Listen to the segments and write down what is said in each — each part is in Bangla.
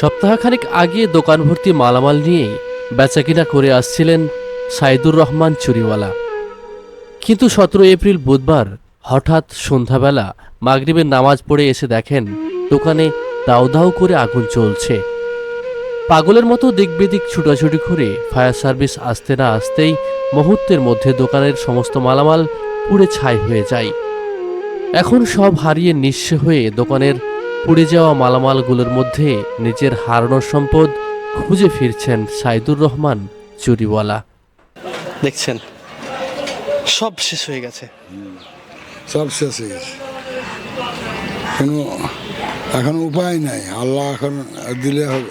সপ্তাহখানেক আগে দোকান ভর্তি মালামাল নিয়ে বেচাকিনা করে আসছিলেন সাইদুর রহমান চুরিওয়ালা। কিন্তু সতেরো এপ্রিল বুধবার হঠাৎ সন্ধ্যাবেলা মাগরিবের নামাজ পড়ে এসে দেখেন দোকানে দাউ দাউ করে আগুন চলছে। পাগলের মতো দিকবেদিক ছুটাছুটি করে ফায়ার সার্ভিস আসতে না আসতেই মুহূর্তের মধ্যে দোকানের সমস্ত মালামাল পুড়ে ছাই হয়ে যায়। এখন সব হারিয়ে নিঃস্ব হয়ে দোকানের পুড়ে যাওয়া মালামালগুলোর মধ্যে নিজের হারানোর সম্পদ খুঁজে ফিরছেন সাইদুর রহমান চুরিওয়ালা। দেখছেন সব শেষ হয়ে গেছে। সব শেষ হয়ে গেছে। কোনো এখন উপায় নাই। আল্লাহ এখন দিলে হবে।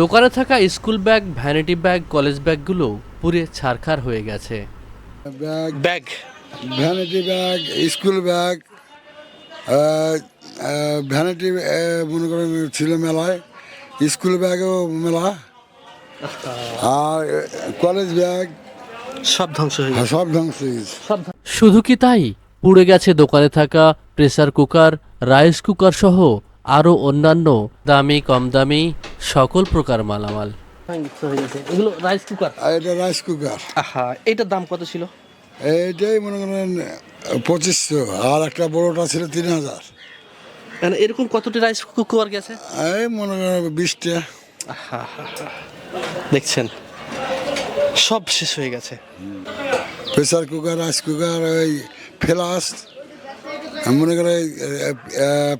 দোকানে থাকা school bag vanity bag college ব্যাগগুলো পুড়ে ছারখার হয়ে গেছে। Bag bag. Vanity bag school bag vanity মনে করেন ছিল মেলায় স্কুল ব্যাগও মেলা আর কলেজ ব্যাগ সব ধ্বংস হয়ে গেছে। সব ধ্বংস হয়ে গেছে। শুধু কি তাই? পুড়ে গেছে দোকানে থাকা প্রেসার কুকার রাইস কুকার সহ আরও অন্যান্য দামি কম দামি সকল প্রকার মালামাল। এগুলো রাইস কুকার? এটা রাইস কুকার। আহা এটার দাম কত ছিল? এইটাই মনে করেন পঁচিশশো আর একটা বড়টা ছিল তিন হাজার। মানে এরকম কতটি রাইস কুকার গেছে? এই মনে করেন বিশটা। দেখছেন সব শেষ হয়ে গেছে। প্রেসার কুকার রাইস কুকার ওই ফ্লাস মনে করে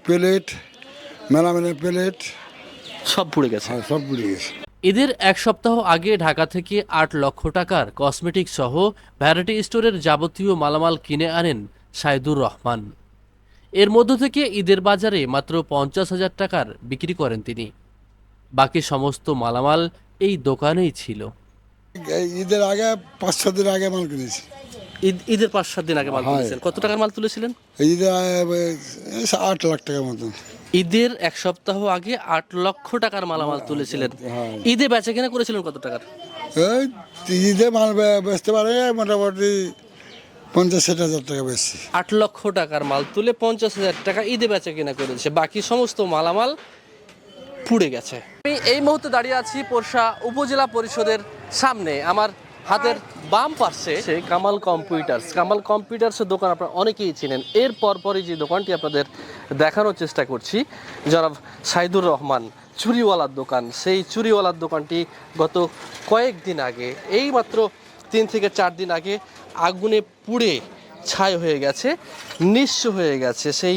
প্লেট মেলামেনের প্লেট। সব পুড়ে গেছে। হ্যাঁ সব পুড়ে গেছে। এদের এক সপ্তাহ আগে ঢাকা থেকে আট লক্ষ টাকার কসমেটিক সহ ভ্যারাইটি স্টোরের যাবতীয় মালামাল কিনে আনেন সাইদুর রহমান। এর মধ্য থেকে ঈদের বাজারে মাত্র পঞ্চাশ হাজার টাকার বিক্রি করেন তিনি। বাকি সমস্ত মালামাল এই দোকানেই ছিল। ঈদের আগে পাঁচ সাত দিন আগে মাল কিনেছি। ঈদ ঈদের পাঁচ সাত দিন আগে মাল হ্যাঁ। তুলেছেন কত টাকার মাল তুলেছিলেন? ঈদের আট লাখ টাকার মতন। ঈদের এক সপ্তাহ আগে আট লক্ষ টাকার মালামাল তুলেছিলেন। হ্যাঁ। ঈদে বেচা কেনা করেছিলেন কত টাকার? ঈদে মাল বেচতে পারে মোটামুটি পঞ্চাশ হাজার টাকা বেশি আট লক্ষ টাকার মাল তুলে পঞ্চাশ হাজার টাকা ঈদে বেচা কেনা করেছে। বাকি সমস্ত মালামাল পুড়ে গেছে। আমি এই মুহূর্তে দাঁড়িয়ে আছি পোরশা উপজেলা পরিষদের সামনে। আমার হাতের বাম পাশে কামাল কম্পিউটার্স। কামাল কম্পিউটার্সের দোকান আপনারা অনেকেই চিনেন। এর পরপরই যে দোকানটি আপনাদের দেখানোর চেষ্টা করছি, জনাব সাইদুর রহমান, চুরিওয়ালার দোকান। সেই চুরিওয়ালার দোকানটি গত কয়েকদিন আগে এই মাত্র তিন থেকে চার দিন আগে আগুনে পুড়ে ছাই হয়ে গেছে, নিঃস্ব হয়ে গেছে। সেই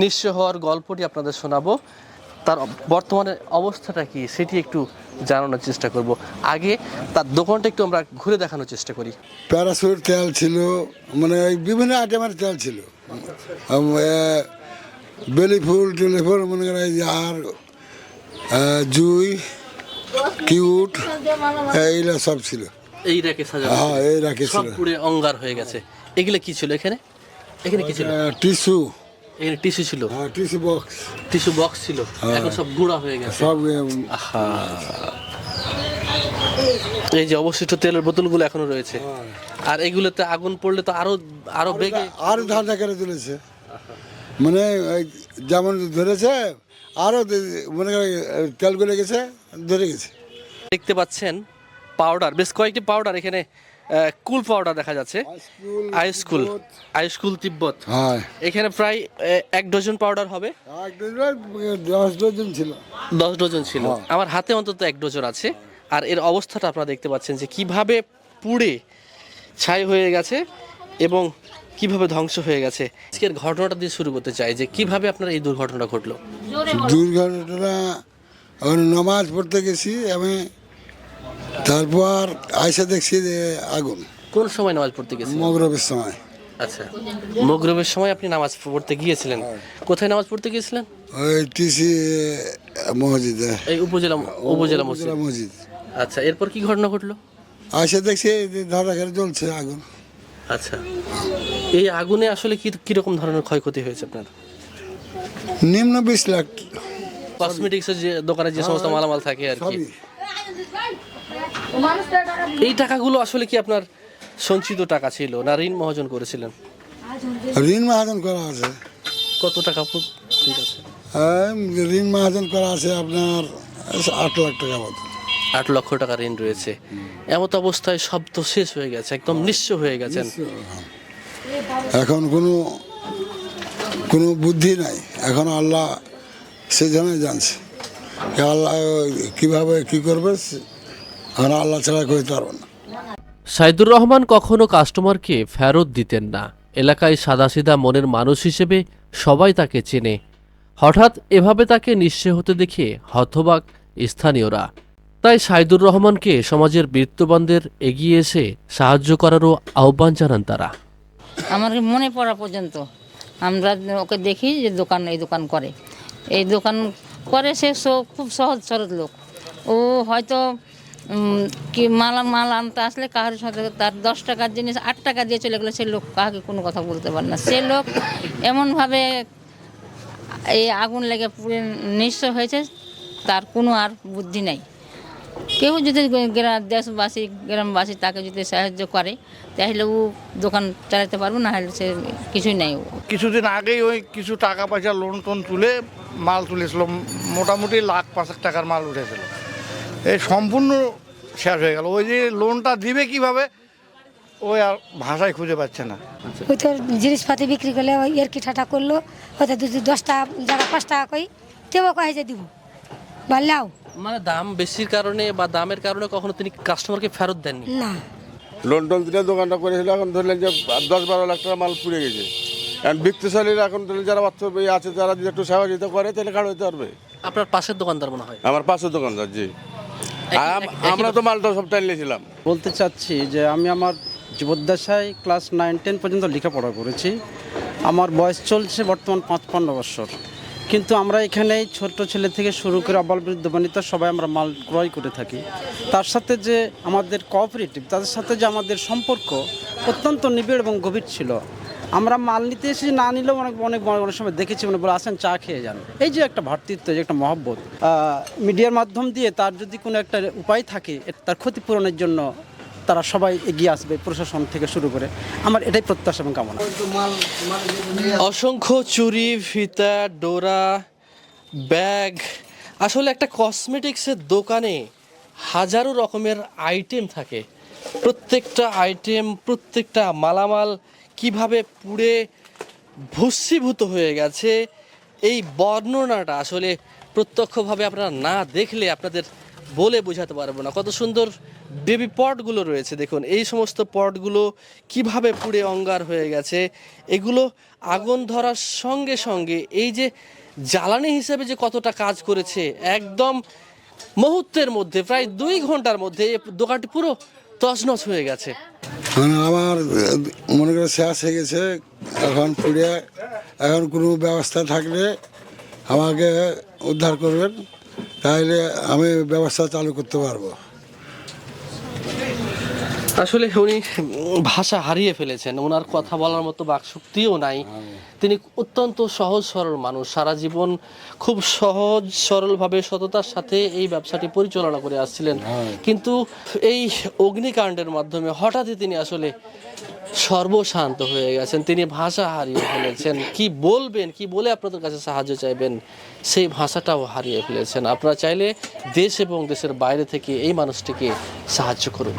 নিঃস্ব হওয়ার গল্পটি আপনাদের শোনাবো। তার বর্তমানে অবস্থাটা কি সেটি একটু জানানোর চেষ্টা করব। আগে তার দোকানটা একটু আমরা ঘুরে দেখানোর চেষ্টা করি। প্যারাসুট তেল ছিল মানে বিভিন্ন আইটেমের তেল ছিল। বেলি ফুল টেলি ফুল, মনে করে আর জুই, কিউট এইগুলো সব ছিল। এই রেখে সাজানো হ্যাঁ এই রাখে সব পুড়ে অঙ্গার হয়ে গেছে। এগুলো কি ছিল এখানে? এখানে কি ছিল? টিস্যু। এখানে টিস্যু ছিল। হ্যাঁ টিস্যু বক্স। টিস্যু বক্স ছিল। এখন সব গুঁড়া হয়ে গেছে। সব এই যে অবশিষ্ট তেলের বোতলগুলো এখনও রয়েছে। আর এগুলোতে আগুন পড়লে তো আরও আরও বেগে আরও ধাঁধা করে তুলেছে। মানে যেমন ধরেছে আরও মনে করে তেল গলে গেছে ধরে গেছে। দেখতে পাচ্ছেন পাউডার বেশ কয়েকটি পাউডার এখানে কুল পাউডার দেখা যাচ্ছে। আইসকুল আইসকুল তিব্বত। হ্যাঁ। এখানে প্রায় এক ডজন পাউডার হবে। দশ ডজন ছিল। দশ ডজন ছিল। আমার হাতে অন্তত এক ডজন আছে। আর এর অবস্থাটা আপনারা দেখতে পাচ্ছেন যে কীভাবে পুড়ে ছাই হয়ে গেছে এবং কীভাবে ধ্বংস হয়ে গেছে। আজকের ঘটনাটা দিয়ে শুরু করতে চাই যে কীভাবে আপনার এই দুর্ঘটনাটা ঘটলো। দুর্ঘটনা নামাজ পড়তে গেছি আমি তারপর আইসা দেখছি যে আগুন। কোন সময় নামাজ পড়তে গেছিলেন? মগরবের সময়। আচ্ছা। মগরবের সময় আপনি নামাজ পড়তে গিয়েছিলেন? কোথায় নামাজ পড়তে গিয়েছিলেন? ওই টিসি মসজিদে। এই উপজেলা উপজেলা মসজিদ। আচ্ছা এরপর কি ঘটনা ঘটলো? আইসা দেখছি যে ধারা করে জ্বলছে আগুন। আচ্ছা। এই আগুনে আসলে কি কীরকম ধরনের ক্ষয়ক্ষতি হয়েছে আপনার? নিম্ন বিশ লাখ কসমেটিক্সের যে দোকানে যে সমস্ত মালামাল থাকে আর কি। এই টাকাগুলো আসলে কি আপনার সঞ্চিত টাকা ছিল না ঋণ মহাজন করেছিলেন? ঋণ মহাজন করা আছে। কত টাকা ঠিক আছে। ঋণ মহাজন করা আছে আপনার আট লাখ টাকা মতো। আট লক্ষ টাকা ঋণ রয়েছে। এমত অবস্থায় সব তো শেষ হয়ে গেছে একদম নিঃস্ব হয়ে গেছেন। এখন কোনো কোনো বুদ্ধি নাই। এখন আল্লাহ সে জন্যই জানছে। আল্লাহ কীভাবে কী করবে এখন আল্লাহ ছাড়া করতে পারব না। সাইদুর রহমান কখনো কাস্টমারকে ফেরত দিতেন না। এলাকায় সাদাসিধা মনের মানুষ হিসেবে সবাই তাকে চেনে। হঠাৎ এভাবে তাকে নিঃস্ব হতে দেখে হতবাক স্থানীয়রা। তাই সাইদুর রহমানকে সমাজের বৃত্তবানদের এগিয়ে এসে সাহায্য করারও আহ্বান জানান তারা। আমার মনে পড়া পর্যন্ত আমরা ওকে দেখি যে দোকান এই দোকান করে। এই দোকান করে সে খুব সহজ সরল লোক। ও হয়তো কি মাল মাল আনতে আসলে কাহার সাথে তার দশ টাকার জিনিস, আট টাকা দিয়ে চলে গেলে, সে লোক কাহাকে কোনো কথা বলতে পারে না। সে লোক এমনভাবে এই আগুন লেগে পুড়ে নিঃস্ব হয়েছে, তার কোনো আর বুদ্ধি নেই। কেউ যদি গ্রাম, দেশবাসী, গ্রামবাসী তাকে যদি সাহায্য করে, তাহলে ও দোকান চালাতে পারব, না হলে সে কিছুই নাই। কিছুদিন আগেই ওই কিছু টাকা পয়সা লোন টোন তুলে মাল তুলেছিল, মোটামুটি লাখ পাঁচেক টাকার মাল উঠেছিল। এই সম্পূর্ণ শেষ হয়ে গেল। ওই যে লোনটা দিবে কীভাবে ওই আর ভাষায় খুঁজে পাচ্ছে না। ওই তোর জিনিসপাতি বিক্রি করলে ওই এর কি ঠাটা করল? হয়তো দু দশ টাকা জায়গা পাঁচ টাকা কই তেও কয়ে যে দিব? বললাও মানে দাম বেশির কারণে বা দামের কারণে কখনো তিনি কাস্টমারকে ফেরত দেননি? না। লোন টোন দিলে দোকানটা করেছিল এখন ধরলেন যে দশ বারো লাখ টাকা মাল পুড়ে গেছে। এখন বিত্তশালীরা এখন ধরলেন যারা ইয়ে আছে যারা যদি একটু সহযোগিতা করে তাহলে খাড় হতে পারবে। আপনার পাশের দোকানদার মনে হয়? আমার পাশের দোকানদার জি। আমরা তো মালটা সব টাইলেছিলাম বলতে চাচ্ছি যে আমি আমার জীবদ্দশায় ক্লাস নাইন টেন পর্যন্ত লেখাপড়া করেছি। আমার বয়স চলছে বর্তমান পাঁচ পান্ন বছর। কিন্তু আমরা এখানে ছোট ছেলে থেকে শুরু করে অবাল বৃদ্ধ বনিতা সবাই আমরা মাল ক্রয় করে থাকি। তার সাথে যে আমাদের কোঅপারেটিভ তাদের সাথে যে আমাদের সম্পর্ক অত্যন্ত নিবিড় এবং গভীর ছিল। আমরা মাল নিতে এসে না নিলেও অনেক অনেক অনেক সময় দেখেছি মানে বলে, আসেন চা খেয়ে যান। এই যে একটা ভ্রাতৃত্ব যে একটা মহব্বত মিডিয়ার মাধ্যম দিয়ে তার যদি কোনো একটা উপায় থাকে তার ক্ষতিপূরণের জন্য তারা সবাই এগিয়ে আসবে, প্রশাসন থেকে শুরু করে। আমার এটাই প্রত্যাশা এবং কামনা। অসংখ্য চুরি, ফিতা, ডোরা, ব্যাগ, আসলে একটা কসমেটিক্সের দোকানে হাজারো রকমের আইটেম থাকে। প্রত্যেকটা আইটেম, প্রত্যেকটা মালামাল কীভাবে পুড়ে ভস্মীভূত হয়ে গেছে, এই বর্ণনাটা আসলে প্রত্যক্ষভাবে আপনারা না দেখলে আপনাদের বলে বোঝাতে পারব না। কত সুন্দর বেবি পটগুলো রয়েছে দেখুন। এই সমস্ত পটগুলো কীভাবে পুড়ে অঙ্গার হয়ে গেছে, এগুলো আগুন ধরার সঙ্গে সঙ্গে এই যে জ্বালানি হিসেবে যে কতটা কাজ করেছে, একদম মুহূর্তের মধ্যে, প্রায় দুই ঘণ্টার মধ্যে দোকানটি পুরো তছনছ হয়ে গেছে। মানে আমার মনে করে শেষ হয়ে গেছে, এখন পুড়ে, এখন কোনো ব্যবস্থা থাকলে আমাকে উদ্ধার করবেন, তাহলে আমি ব্যবস্থা চালু করতে পারব। আসলে উনি ভাষা হারিয়ে ফেলেছেন। ওনার কথা বলার মতো বাকশক্তিও নাই। তিনি অত্যন্ত সহজ সরল মানুষ। সারা জীবন খুব সহজ সরলভাবে সততার সাথে এই ব্যবসাটি পরিচালনা করে আসছিলেন। কিন্তু এই অগ্নিকাণ্ডের মাধ্যমে হঠাৎই তিনি আসলে সর্বশান্ত হয়ে গেছেন। তিনি ভাষা হারিয়ে ফেলেছেন। কি বলবেন কি বলে আপনাদের কাছে সাহায্য চাইবেন সেই ভাষাটাও হারিয়ে ফেলেছেন। আপনারা চাইলে দেশ এবং দেশের বাইরে থেকে এই মানুষটিকে সাহায্য করুন।